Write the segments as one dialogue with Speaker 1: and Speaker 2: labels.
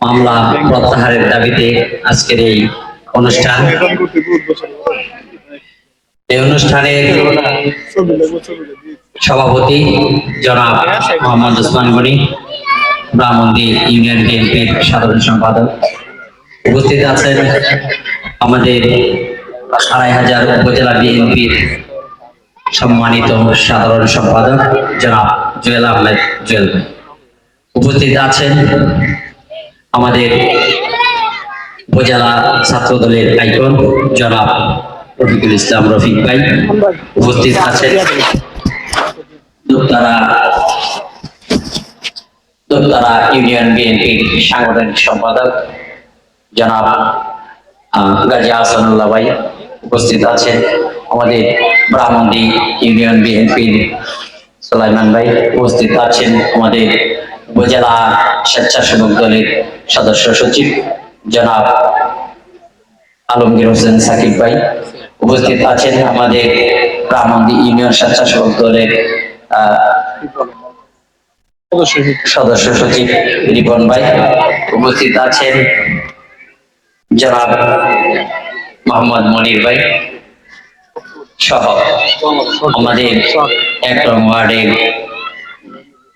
Speaker 1: মামলা প্রত্যাহারের দাবিতে আজকের এই অনুষ্ঠান। এই অনুষ্ঠানের সভাপতি জনাব মোহাম্মদ ওসমান গনি ব্রাহ্মণদি ইউনিয়ন বিএনপির সাধারণ সম্পাদক। উপস্থিত আছেন আমাদের আড়াই হাজার উপজেলা বিএনপির সম্মানিত সাধারণ সম্পাদক জনাব জুয়েল আহমেদ জুয়েল। উপস্থিত আছেন আমাদের উপজেলা ছাত্র দলের আইকন জনাব রফিকুল ইসলাম রফিক ভাই উপস্থিত আছেন। দোতারা দোতারা ইউনিয়ন বিএনপির সাংগঠনিক সম্পাদক জনাব গাজী আহসানুল্লাহ ভাই উপস্থিত আছেন। আমাদের ব্রাহ্মণদি ইউনিয়ন বিএনপির সুলাইমান ভাই উপস্থিত আছেন। আমাদের উপজেলা স্বেচ্ছাসেবক দলের সদস্য সচিব জনাব আলমগীর হোসেন সাকিব ভাই উপস্থিত আছেন আমাদের ব্রাহ্মণদি ইউনিয়ন স্বেচ্ছাসেবক দলের সদস্য সচিব রিপন ভাই উপস্থিত আছেন জনাব মোহাম্মদ মনির ভাই সহ আমাদের এক ওয়ার্ডের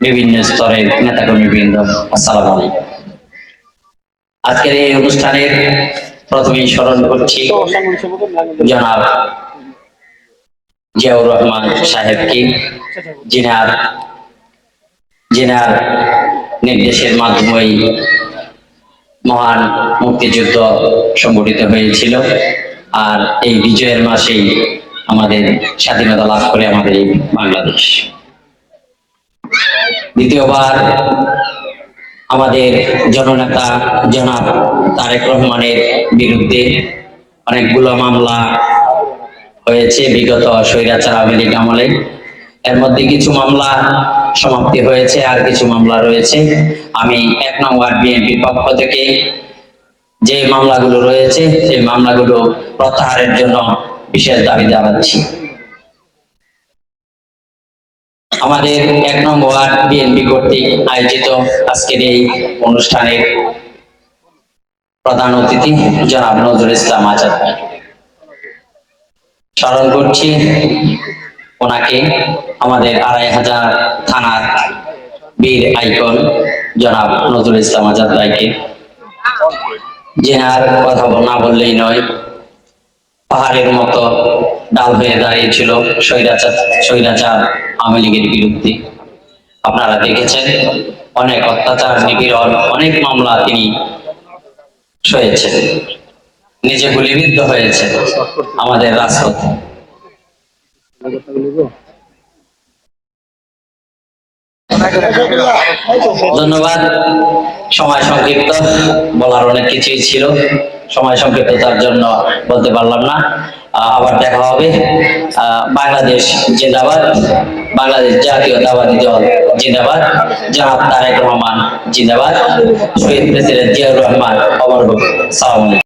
Speaker 1: বিভিন্ন স্তরের নেতাকর্মী বৃন্দ, আসসালাম আজকের এই অনুষ্ঠানের প্রথমেই স্মরণ করছি জনাব জিয়াউর রহমান সাহেবকে, যিনার যিনার নির্দেশের মাধ্যমেই মহান মুক্তিযুদ্ধ সংগঠিত হয়েছিল। আর এই বিজয়ের মাসেই আমাদের স্বাধীনতা লাভ করে আমাদের এই বাংলাদেশ। দ্বিতীয়বার আমাদের জননেতা জনাব তারেক রহমানের বিরুদ্ধে অনেকগুলো মামলা হয়েছে, বিগত স্বৈরাচার আওয়ামী লীগ আমলে। এর মধ্যে কিছু মামলা সমাপ্তি হয়েছে, আর কিছু মামলা রয়েছে। আমি এক নং ওয়ার্ড বিএনপির পক্ষ থেকে যে মামলাগুলো রয়েছে, সেই মামলাগুলো প্রত্যাহারের জন্য বিশেষ দাবি জানাচ্ছি। আমাদের এক নং ওয়ার্ড বিএনপি কর্তৃক আয়োজিত আজকের এই অনুষ্ঠানের প্রধান অতিথি জনাব নজরুল ইসলাম আজাদ। স্মরণ করছি, ওনাকে আমাদের আড়াই হাজার থানার বীর আইকন জনাব নজরুল ইসলাম আজাদ ভাইকে। জেনার কথা না বললেই নয়, পাহাড়ের মতো ডাল হয়ে দাঁড়িয়েছিল স্বৈরাচার স্বৈরাচার আওয়ামী লীগের বিরুদ্ধে। আপনারা দেখেছেন, অনেক অত্যাচার, নিপীড়ন, অনেক মামলা তিনি সয়েছেন নিজে গুলিবিদ্ধ হয়েছে আমাদের রাজপথে। ধন্যবাদ। সময় সংক্ষিপ্ত, বলার অনেক কিছুই ছিল। সময় সংক্ষিপ্ততার জন্য বলতে পারলাম না। আবার দেখা হবে। বাংলাদেশ জিন্দাবাদ, বাংলাদেশ জাতীয়তাবাদী দল জিন্দাবাদ জাহাদ তারেক রহমান জিন্দাবাদ, শহীদ প্রেসিডেন্ট জিয়াউর রহমান, অমর সালাম